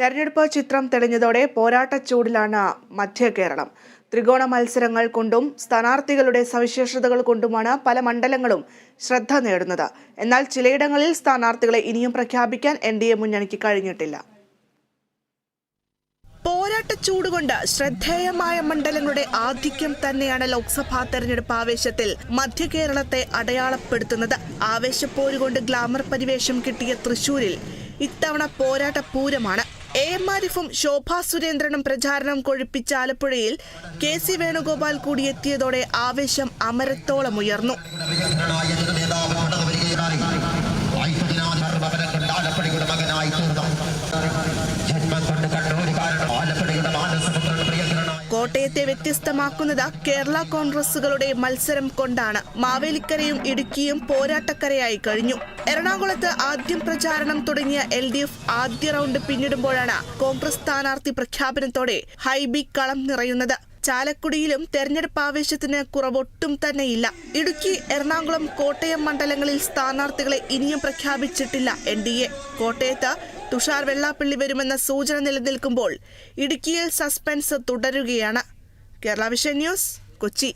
തെരഞ്ഞെടുപ്പ് ചിത്രം തെളിഞ്ഞതോടെ പോരാട്ടച്ചൂടിലാണ് മധ്യ കേരളം. ത്രികോണ മത്സരങ്ങൾ കൊണ്ടും സ്ഥാനാർത്ഥികളുടെ സവിശേഷതകൾ കൊണ്ടുമാണ് പല മണ്ഡലങ്ങളും ശ്രദ്ധ നേടുന്നത്. എന്നാൽ ചിലയിടങ്ങളിൽ സ്ഥാനാർത്ഥികളെ ഇനിയും പ്രഖ്യാപിക്കാൻ എൻ ഡി എ മുന്നണിക്ക് കഴിഞ്ഞിട്ടില്ല. പോരാട്ടച്ചൂടുകൊണ്ട് ശ്രദ്ധേയമായ മണ്ഡലങ്ങളുടെ ആധിക്യം തന്നെയാണ് ലോക്സഭാ തെരഞ്ഞെടുപ്പ് ആവേശത്തിൽ മധ്യ കേരളത്തെ അടയാളപ്പെടുത്തുന്നത്. ആവേശപ്പോരുകൊണ്ട് ഗ്ലാമർ പരിവേഷം കിട്ടിയ തൃശൂരിൽ ഇത്തവണ പോരാട്ട പൂരമാണ് എ എം ആരിഫും ശോഭാ സുരേന്ദ്രനും പ്രചാരണം കൊഴുപ്പിച്ച ആലപ്പുഴയിൽ കെ സി വേണുഗോപാൽ കൂടിയെത്തിയതോടെ ആവേശം അമരത്തോളം ഉയർന്നു. കോട്ടയത്തെ വ്യത്യസ്തമാക്കുന്നത് കേരള കോൺഗ്രസുകളുടെ മത്സരം കൊണ്ടാണ്. മാവേലിക്കരയും ഇടുക്കിയും പോരാട്ടക്കരയായി കഴിഞ്ഞു. എറണാകുളത്ത് ആദ്യം പ്രചാരണം തുടങ്ങിയ എൽ ഡി എഫ് ആദ്യ റൗണ്ട് പിന്നിടുമ്പോഴാണ് കോൺഗ്രസ് സ്ഥാനാർത്ഥി പ്രഖ്യാപനത്തോടെ ഹൈബി കളം നിറയുന്നത്. ചാലക്കുടിയിലും തെരഞ്ഞെടുപ്പ് ആവേശത്തിന് കുറവൊട്ടും തന്നെയില്ല. ഇടുക്കി എറണാകുളം കോട്ടയം മണ്ഡലങ്ങളിൽ സ്ഥാനാർത്ഥികളെ ഇനിയും പ്രഖ്യാപിച്ചിട്ടില്ല എൻ ഡി എ. കോട്ടയത്ത് തുഷാർ വെള്ളാപ്പള്ളി വരുമെന്ന സൂചന നിലനിൽക്കുമ്പോൾ ഇടുക്കിയിൽ സസ്പെൻസ് തുടരുകയാണ്. Kerala vision news Kochi.